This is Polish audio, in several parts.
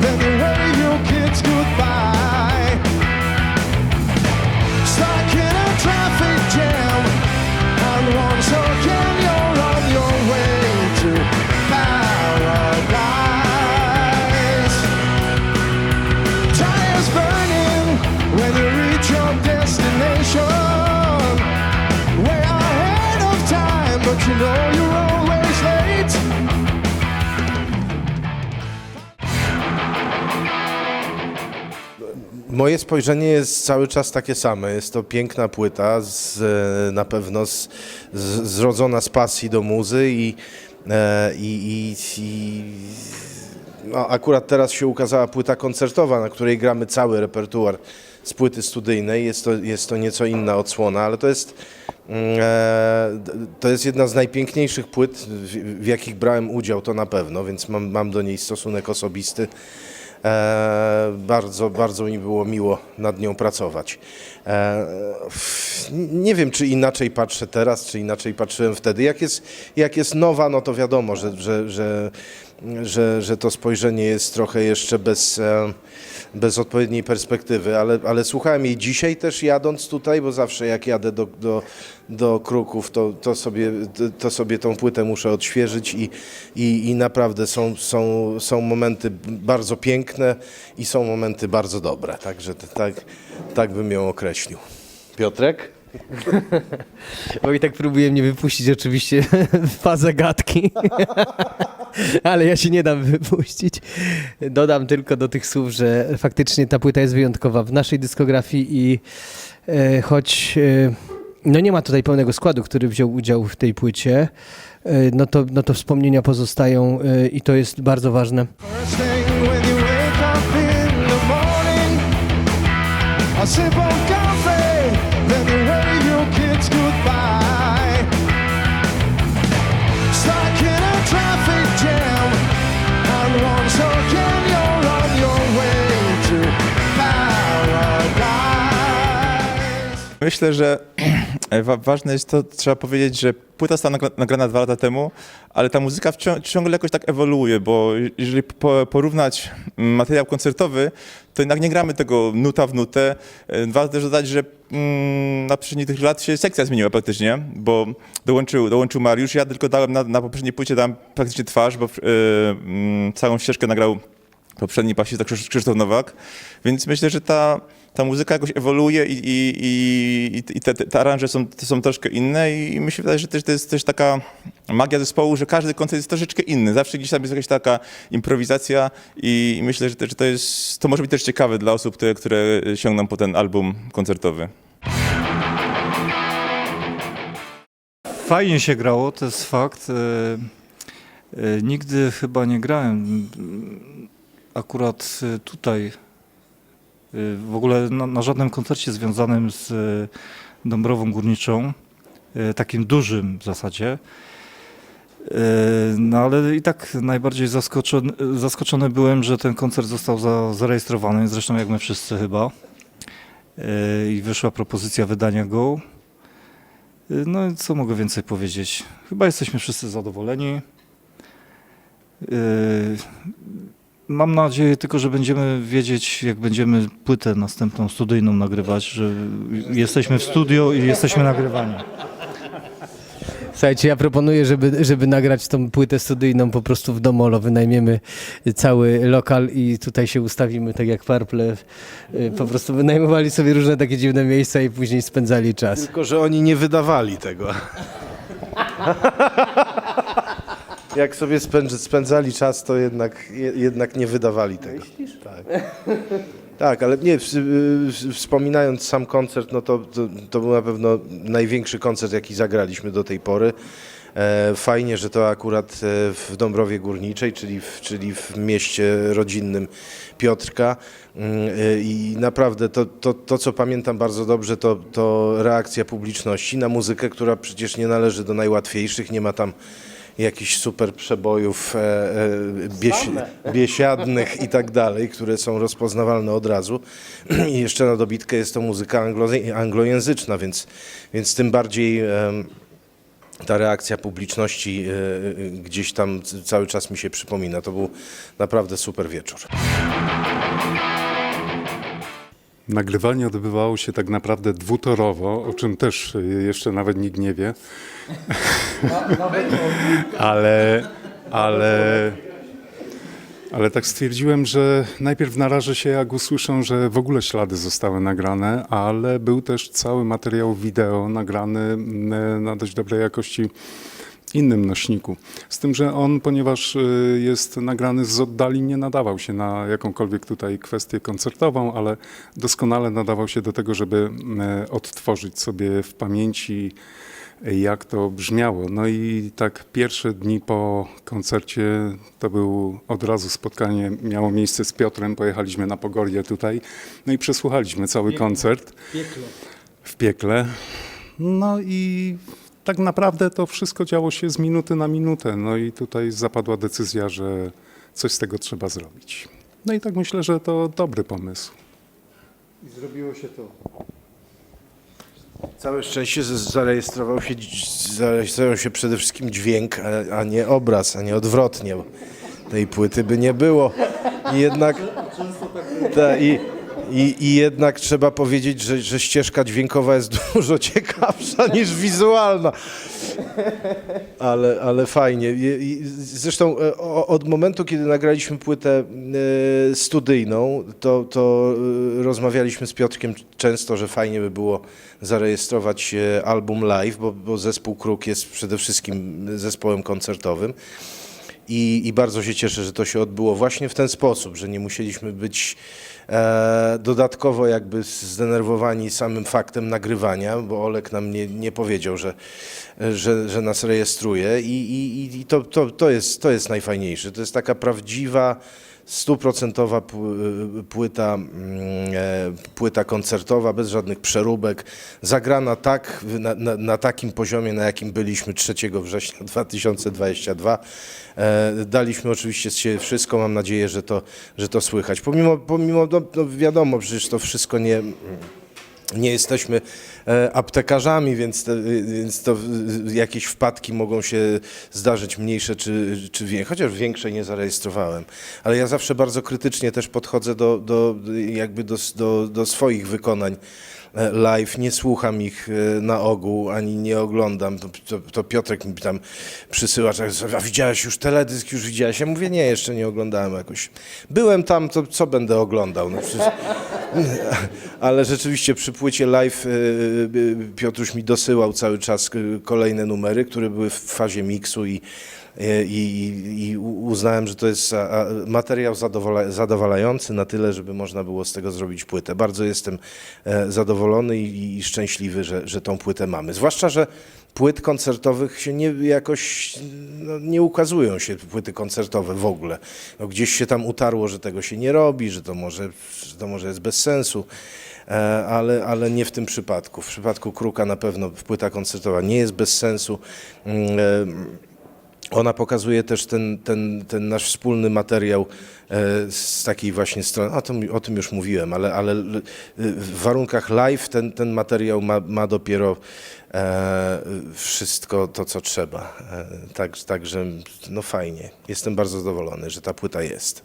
Then you your kids goodbye. Stuck in a traffic jam, and once again you're on your way to paradise. Tires burning when you reach your destination. Way ahead of time, but you know you're Moje spojrzenie jest cały czas takie same. Jest to piękna płyta, z, e, na pewno z, z, zrodzona z pasji do muzy i, e, i, i, i no, akurat teraz się ukazała płyta koncertowa, na której gramy cały repertuar z płyty studyjnej. Jest to, jest to nieco inna odsłona, ale to jest, mm, e, to jest jedna z najpiękniejszych płyt, w, w jakich brałem udział, to na pewno, więc mam, mam do niej stosunek osobisty. E, bardzo, bardzo mi było miło nad nią pracować. E, nie wiem, czy inaczej patrzę teraz, czy inaczej patrzyłem wtedy. Jak jest, jak jest nowa, no to wiadomo, że, że, że, że, że to spojrzenie jest trochę jeszcze bez, e, bez odpowiedniej perspektywy, ale, ale słuchałem jej dzisiaj też jadąc tutaj, bo zawsze jak jadę do, do, do Kruków, to, to, sobie, to sobie tą płytę muszę odświeżyć i, i, i naprawdę są, są, są momenty bardzo piękne i są momenty bardzo dobre, także tak, tak bym ją określił. Piotrek? Bo i tak próbuje mnie wypuścić oczywiście w fazę gadki. Ale ja się nie dam wypuścić. Dodam tylko do tych słów, że faktycznie ta płyta jest wyjątkowa w naszej dyskografii i e, choć e, no nie ma tutaj pełnego składu, który wziął udział w tej płycie, e, no to, no to wspomnienia pozostają e, i to jest bardzo ważne. First thing when you wake up in the morning, I Myślę, że wa- ważne jest to, trzeba powiedzieć, że płyta została nagra- nagrana dwa lata temu, ale ta muzyka wcią- ciągle jakoś tak ewoluuje, bo jeżeli po, porównać materiał koncertowy, to jednak nie gramy tego nuta w nutę. E, Warto też dodać, że mm, na przestrzeni tych lat się sekcja zmieniła praktycznie, bo dołączył, dołączył Mariusz, ja tylko dałem na, na poprzedniej płycie dałem praktycznie twarz, bo e, mm, całą ścieżkę nagrał poprzedni basista Krzysz- Krzysztof Nowak, więc myślę, że ta, ta muzyka jakoś ewoluuje i, i, i, i te, te, aranże są, są troszkę inne i mi się wydaje, że też, to jest też taka magia zespołu, że każdy koncert jest troszeczkę inny. Zawsze gdzieś tam jest jakaś taka improwizacja i myślę, że, te, że to, jest, to może być też ciekawe dla osób, które, które sięgną po ten album koncertowy. Fajnie się grało, to jest fakt. E, e, Nigdy chyba nie grałem akurat e, tutaj, e, w ogóle na, na żadnym koncercie związanym z e, Dąbrową Górniczą, takim dużym w zasadzie. No ale i tak najbardziej zaskoczony, zaskoczony byłem, że ten koncert został za, zarejestrowany, zresztą jak my wszyscy chyba. I wyszła propozycja wydania go. No co mogę więcej powiedzieć? Chyba jesteśmy wszyscy zadowoleni. Mam nadzieję tylko, że będziemy wiedzieć, jak będziemy płytę następną studyjną nagrywać, że jesteśmy w studio i jesteśmy nagrywani. Słuchajcie, ja proponuję, żeby, żeby nagrać tą płytę studyjną po prostu w Domolo. Wynajmiemy cały lokal i tutaj się ustawimy, tak jak Purple. y, Po prostu wynajmowali sobie różne takie dziwne miejsca i później spędzali czas. Tylko, że oni nie wydawali tego. Jak sobie spędz, spędzali czas, to jednak, je- jednak nie wydawali tego. Tak. tak, ale nie, ws- wspominając sam koncert, no to, to, to był na pewno największy koncert, jaki zagraliśmy do tej pory. E, Fajnie, że to akurat e, w Dąbrowie Górniczej, czyli w, czyli w mieście rodzinnym Piotrka. Mm, e, I naprawdę to, to, to co pamiętam bardzo dobrze, to, to reakcja publiczności na muzykę, która przecież nie należy do najłatwiejszych, nie ma tam jakichś super przebojów e, e, bieś, biesiadnych i tak dalej, które są rozpoznawalne od razu. I jeszcze na dobitkę jest to muzyka anglo, anglojęzyczna, więc, więc tym bardziej em, ta reakcja publiczności e, e, gdzieś tam cały czas mi się przypomina. To był naprawdę super wieczór. Nagrywanie odbywało się tak naprawdę dwutorowo, o czym też y, jeszcze nawet nikt nie wie. Ale, ale, ale tak stwierdziłem, że najpierw narażę się, jak usłyszę, że w ogóle ślady zostały nagrane, ale był też cały materiał wideo nagrany mm, na dość dobrej jakości innym nośniku. Z tym, że on, ponieważ y, jest nagrany z oddali, nie nadawał się na jakąkolwiek tutaj kwestię koncertową, ale doskonale nadawał się do tego, żeby y, odtworzyć sobie w pamięci, jak to brzmiało. No i tak pierwsze dni po koncercie to był od razu spotkanie, miało miejsce z Piotrem, pojechaliśmy na Pogorię tutaj, no i przesłuchaliśmy cały koncert w piekle. No i tak naprawdę to wszystko działo się z minuty na minutę. No i tutaj zapadła decyzja, że coś z tego trzeba zrobić. No i tak myślę, że to dobry pomysł. Całe szczęście zarejestrował się, zarejestrował się przede wszystkim dźwięk, a, a nie obraz, a nie odwrotnie. Tej płyty by nie było. I jednak, ta, i, i, I jednak trzeba powiedzieć, że, że ścieżka dźwiękowa jest dużo ciekawsza niż wizualna. Ale, ale fajnie. Zresztą e, od momentu, kiedy nagraliśmy płytę e, studyjną, to, to e, rozmawialiśmy z Piotrkiem często, że fajnie by było zarejestrować album live, bo, bo zespół Kruk jest przede wszystkim zespołem koncertowym. I, I bardzo się cieszę, że to się odbyło właśnie w ten sposób, że nie musieliśmy być dodatkowo jakby zdenerwowani samym faktem nagrywania, bo Olek nam nie, nie powiedział, że, że, że nas rejestruje i, i, i to, to, to, jest, to jest najfajniejsze. To jest taka prawdziwa, stuprocentowa pł- płyta, mm, e, płyta koncertowa, bez żadnych przeróbek, zagrana tak, na, na, na takim poziomie, na jakim byliśmy 3 września 2022. E, Daliśmy oczywiście z siebie wszystko, mam nadzieję, że to, że to słychać. Pomimo, pomimo no, no wiadomo, przecież to wszystko nie, nie jesteśmy aptekarzami, więc, te, więc to e, jakieś wpadki mogą się zdarzyć mniejsze czy, czy większe, chociaż większe nie zarejestrowałem. Ale ja zawsze bardzo krytycznie też podchodzę do, do, jakby do, do, do swoich wykonań e, live, nie słucham ich e, na ogół, ani nie oglądam. To, to, to Piotrek mi tam przysyła, że a widziałeś już teledysk, już widziałeś? Ja mówię, nie, jeszcze nie oglądałem jakoś. Byłem tam, to co będę oglądał? No przecież... Ale rzeczywiście przy płycie live y, y, Piotruś mi dosyłał cały czas y, kolejne numery, które były w fazie miksu i, y, i, i uznałem, że to jest materiał zadowola, zadowalający na tyle, żeby można było z tego zrobić płytę. Bardzo jestem e, zadowolony i, i szczęśliwy, że, że tą płytę mamy. Zwłaszcza, że płyt koncertowych się nie jakoś no, nie ukazują się płyty koncertowe w ogóle. No, gdzieś się tam utarło, że tego się nie robi, że to może, że to może jest bez sensu. E, Ale, ale nie w tym przypadku. W przypadku Kruka na pewno płyta koncertowa nie jest bez sensu. E, ona pokazuje też ten, ten, ten nasz wspólny materiał e, z takiej właśnie strony. O tym, już mówiłem, ale, ale l- w warunkach live ten, ten materiał ma, ma dopiero e, wszystko to, co trzeba. E, tak, także no fajnie. Jestem bardzo zadowolony, że ta płyta jest.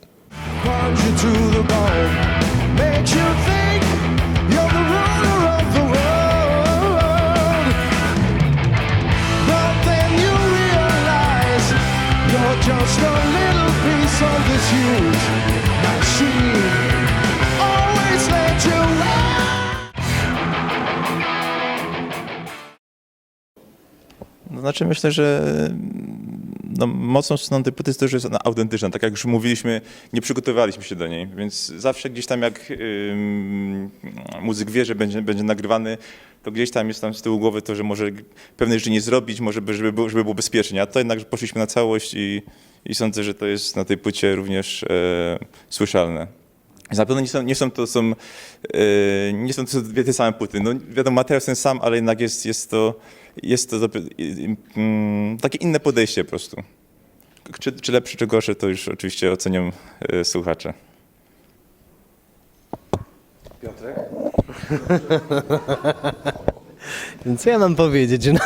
Znaczy myślę, że no, mocną stroną płyty jest to, że jest ona autentyczna. Tak jak już mówiliśmy, nie przygotowaliśmy się do niej, więc zawsze gdzieś tam jak ym, muzyk wie, że będzie, będzie nagrywany, to gdzieś tam jest tam z tyłu głowy to, że może pewne rzeczy nie zrobić, może by, żeby, było, żeby było bezpiecznie. A to jednak poszliśmy na całość i, i sądzę, że to jest na tej płycie również e, słyszalne. Na pewno nie są, nie są to są, e, nie są to dwie te same płyty. No, wiadomo, materiał jest ten sam, ale jednak jest, jest to, jest to mm, takie inne podejście po prostu. Czy, czy lepsze, czy gorsze, to już oczywiście ocenią e, słuchacze. Więc ja mam powiedzieć, że no,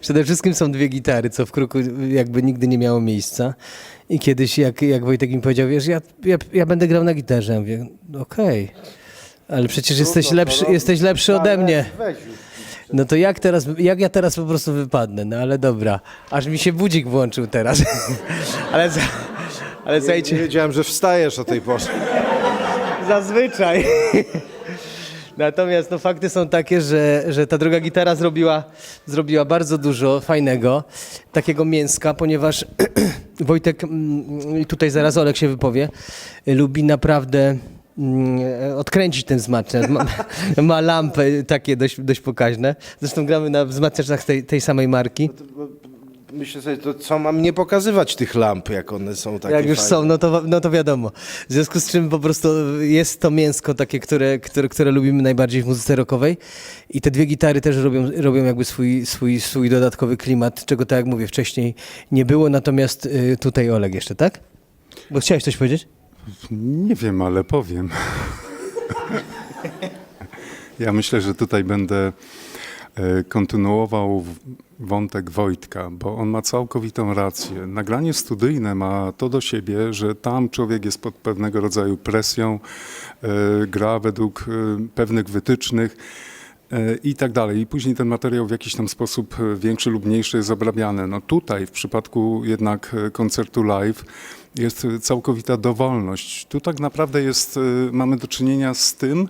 przede wszystkim są dwie gitary, co w kruku jakby nigdy nie miało miejsca. I kiedyś, jak, jak Wojtek mi powiedział, wiesz, ja, ja, ja będę grał na gitarze. Ja mówię, okej, ale przecież jesteś lepszy, jesteś lepszy ode mnie. No to jak teraz, jak ja teraz po prostu wypadnę? No ale dobra, aż mi się budzik włączył teraz. ale, za- ale Nie wiedziałem, że wstajesz o tej porze. zazwyczaj. Natomiast no, fakty są takie, że, że ta druga gitara zrobiła, zrobiła bardzo dużo fajnego, takiego mięska, ponieważ Wojtek, mm, i tutaj zaraz Olek się wypowie, lubi naprawdę mm, odkręcić ten wzmacniacz. Ma, ma lampy takie dość, dość pokaźne. Zresztą gramy na wzmacniaczach tej, tej samej marki. Myślę sobie, to co mam nie pokazywać tych lamp, jak one są takie Jak już fajne. są, no to, no to wiadomo. W związku z czym po prostu jest to mięsko takie, które, które, które lubimy najbardziej w muzyce rockowej. I te dwie gitary też robią, robią jakby swój, swój, swój dodatkowy klimat, czego tak jak mówię wcześniej nie było. Natomiast y, tutaj Oleg jeszcze, tak? Bo chciałeś coś powiedzieć? Nie wiem, ale powiem. Ja myślę, że tutaj będę e, kontynuował wątek Wojtka, bo on ma całkowitą rację. Nagranie studyjne ma to do siebie, że tam człowiek jest pod pewnego rodzaju presją, e, gra według e, pewnych wytycznych i tak dalej. I później ten materiał w jakiś tam sposób e, większy lub mniejszy jest obrabiany. No tutaj w przypadku jednak e, koncertu live jest całkowita dowolność. Tu tak naprawdę jest, e, mamy do czynienia z tym,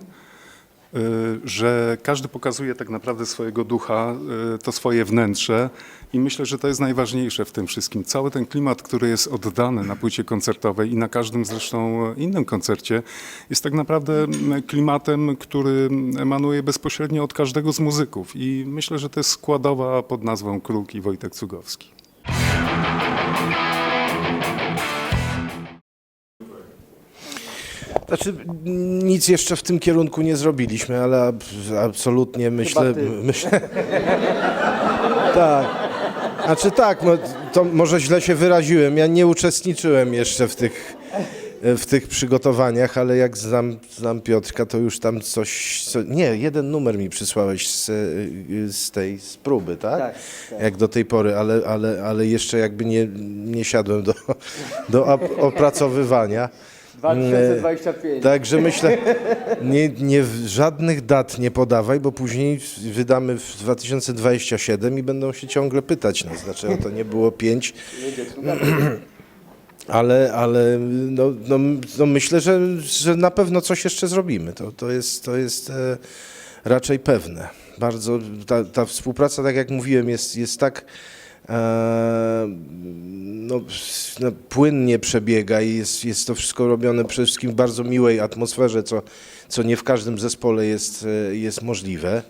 że każdy pokazuje tak naprawdę swojego ducha, e, to swoje wnętrze i myślę, że to jest najważniejsze w tym wszystkim. Cały ten klimat, który jest oddany na płycie koncertowej i na każdym zresztą innym koncercie jest tak naprawdę mm, klimatem, który emanuje bezpośrednio od każdego z muzyków i myślę, że to jest składowa pod nazwą Kruk i Wojtek Cugowski. Znaczy, nic jeszcze w tym kierunku nie zrobiliśmy, ale ab- absolutnie myślę... myślę tak. Znaczy tak, no, to może źle się wyraziłem. Ja nie uczestniczyłem jeszcze w tych, w tych przygotowaniach, ale jak znam, znam Piotrka, to już tam coś... Co, nie, jeden numer mi przysłałeś z, z tej z próby, tak? Jak do tej pory, ale, ale, ale jeszcze jakby nie, nie siadłem do, do op- opracowywania. 2025. Także myślę, nie, nie, żadnych dat nie podawaj, bo później wydamy w 2027 i będą się ciągle pytać nas, dlaczego to nie było 5. Ale, ale no, no, no myślę, że, że na pewno coś jeszcze zrobimy. To, to jest, to jest e, raczej pewne. Bardzo ta, ta współpraca, tak jak mówiłem, jest, jest tak no, no, płynnie przebiega i jest, jest to wszystko robione przede wszystkim w bardzo miłej atmosferze, co, co nie w każdym zespole jest, e, jest możliwe.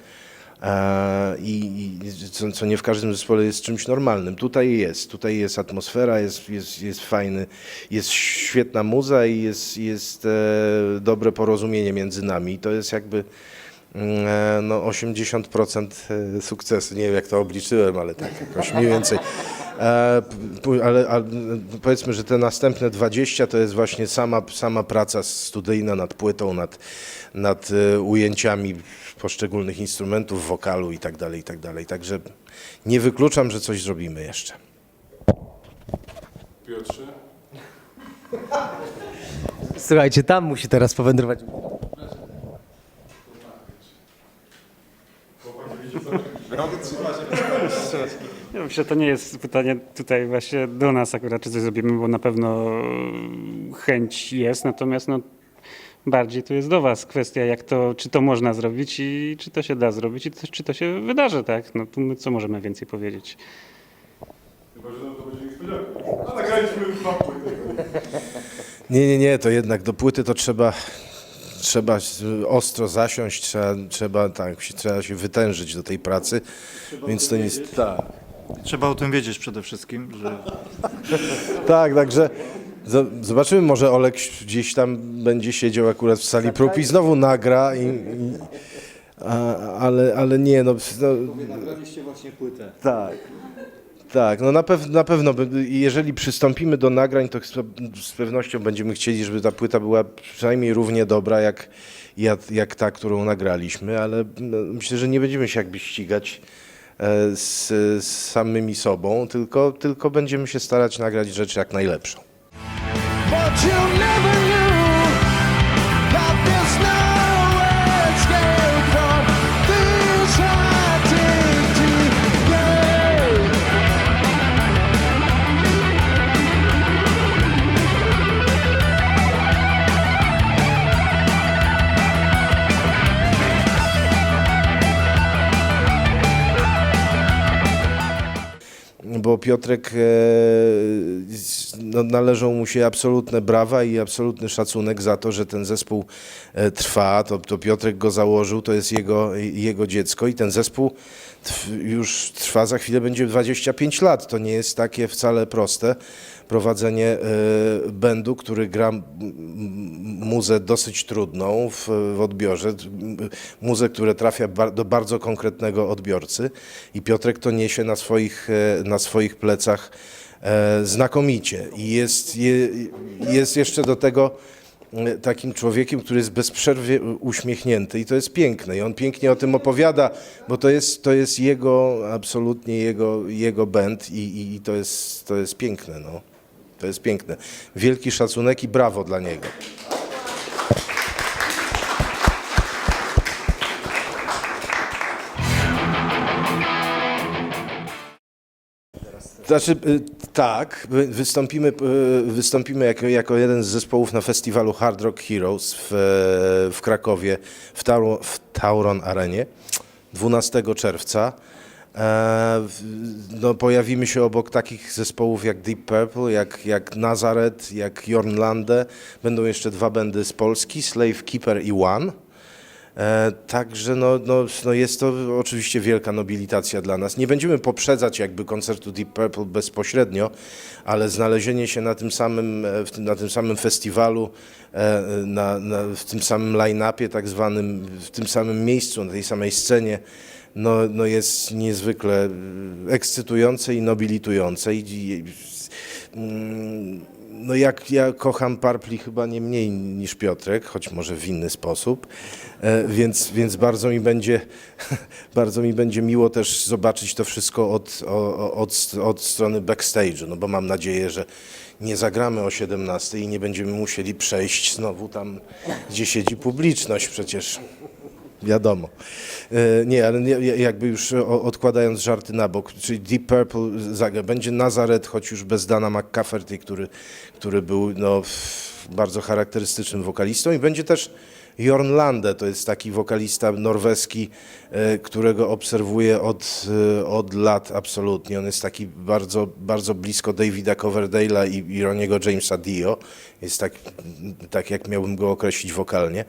E, I, co, co nie w każdym zespole jest czymś normalnym. Tutaj jest, tutaj jest atmosfera, jest, jest, jest fajny, jest świetna muza i jest, jest e, dobre porozumienie między nami. To jest jakby no 80% e, sukcesu. Nie wiem jak to obliczyłem, ale tak jakoś mniej więcej. E, ale, ale powiedzmy, że te następne 20 to jest właśnie sama, sama praca studyjna nad płytą, nad, nad e, ujęciami poszczególnych instrumentów, wokalu i tak dalej, i tak dalej. Także nie wykluczam, że coś zrobimy jeszcze. Piotrze? Słuchajcie, tam musi teraz powędrować. Ja myślę, że to nie jest pytanie tutaj właśnie do nas akurat, czy coś zrobimy, bo na pewno chęć jest, natomiast no, bardziej tu jest do was kwestia, jak to, czy to można zrobić i czy to się da zrobić i to, czy to się wydarzy, tak? No tu my co możemy więcej powiedzieć? Nie, nie, nie, to jednak do płyty to trzeba, trzeba ostro zasiąść, trzeba, trzeba, tak, się- trzeba się wytężyć do tej pracy, więc to nie jest... Tak. Trzeba o tym wiedzieć przede wszystkim, że Tak, także zo- zobaczymy, może Olek gdzieś tam będzie siedział akurat w sali prób i znowu nagra, i, i, a, ale, ale nie, no, no... Nagraliście właśnie płytę. Tak. Tak, no na, pew- na pewno, jeżeli przystąpimy do nagrań, to z pe- z pewnością będziemy chcieli, żeby ta płyta była przynajmniej równie dobra jak, jak, ta, którą nagraliśmy, ale no, myślę, że nie będziemy się jakby ścigać e, z, z samymi sobą, tylko, tylko będziemy się starać nagrać rzeczy jak najlepszą. Bo Piotrek, e, no, należą mu się absolutne brawa i absolutny szacunek za to, że ten zespół e, trwa. To, to Piotrek go założył, to jest jego, jego dziecko i ten zespół już trwa, za chwilę będzie 25 lat. To nie jest takie wcale proste prowadzenie e, bendu, który gra muzę dosyć trudną w, w odbiorze, muzę, która trafia do bardzo konkretnego odbiorcy i Piotrek to niesie na swoich, e, na swoich plecach e, znakomicie. I jest, je, jest jeszcze do tego takim człowiekiem, który jest bez przerwy uśmiechnięty i to jest piękne. I on pięknie o tym opowiada, bo to jest, to jest jego, absolutnie jego, jego band i, i, i to, jest, to jest piękne, no. To jest piękne. Wielki szacunek i brawo dla niego. Znaczy, y, tak, wy- wystąpimy, y, wystąpimy jako, jako jeden z zespołów na festiwalu Hard Rock Heroes w, e, w Krakowie, w, Tauro, w Tauron Arenie 12 czerwca. No, pojawimy się obok takich zespołów jak Deep Purple, jak, jak Nazareth, jak Jornlande. Będą jeszcze dwa bendy z Polski, Slave Keeper i One. E, Także no, no, no jest to oczywiście wielka nobilitacja dla nas. Nie będziemy poprzedzać jakby koncertu Deep Purple bezpośrednio, ale znalezienie się na tym samym, e, na tym samym festiwalu, e, na, na, w tym samym line-upie tak zwanym, w tym samym miejscu, na tej samej scenie, no, no jest niezwykle e, ekscytujące i nobilitujące. I, i, mm, no jak ja kocham Parpli chyba nie mniej niż Piotrek, choć może w inny sposób, e, więc, więc bardzo mi będzie bardzo mi będzie miło też zobaczyć to wszystko od, od, od strony backstage'u, no bo mam nadzieję, że nie zagramy o 17 i nie będziemy musieli przejść znowu tam, gdzie siedzi publiczność przecież. Wiadomo. E, Nie, ale jakby już o- odkładając żarty na bok, czyli Deep Purple zagra. Będzie Nazareth, choć już bez Dana McCafferty, który, który był no, bardzo charakterystycznym wokalistą i będzie też Jorn Lande, to jest taki wokalista norweski, e, którego obserwuję od, e, od lat absolutnie. On jest taki bardzo, bardzo blisko Davida Coverdale'a i, i Roniego Jamesa Dio. Jest tak, tak, jak miałbym go określić wokalnie.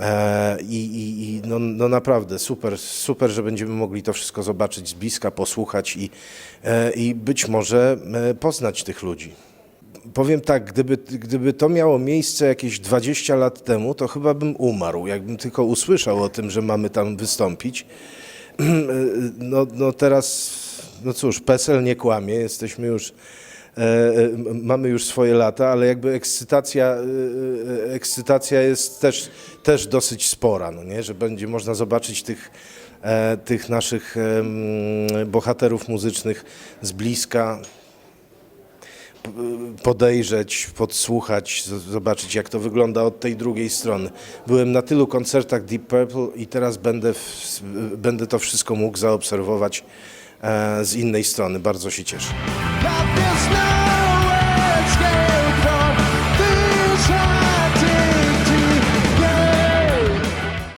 E, I, i, i no, no naprawdę super, super, że będziemy mogli to wszystko zobaczyć z bliska, posłuchać i, i być może poznać tych ludzi. Powiem tak, gdyby, gdyby to miało miejsce jakieś 20 lat temu, to chyba bym umarł. Jakbym tylko usłyszał o tym, że mamy tam wystąpić. No, no teraz, no cóż, PESEL nie kłamie, jesteśmy już, e, e, mamy już swoje lata, ale jakby ekscytacja, e, e, ekscytacja jest też, też dosyć spora, no nie? że będzie można zobaczyć tych, e, tych naszych em, bohaterów muzycznych z bliska, podejrzeć, podsłuchać, zobaczyć jak to wygląda od tej drugiej strony. Byłem na tylu koncertach Deep Purple i teraz będę, w, będę to wszystko mógł zaobserwować e, z innej strony. Bardzo się cieszę.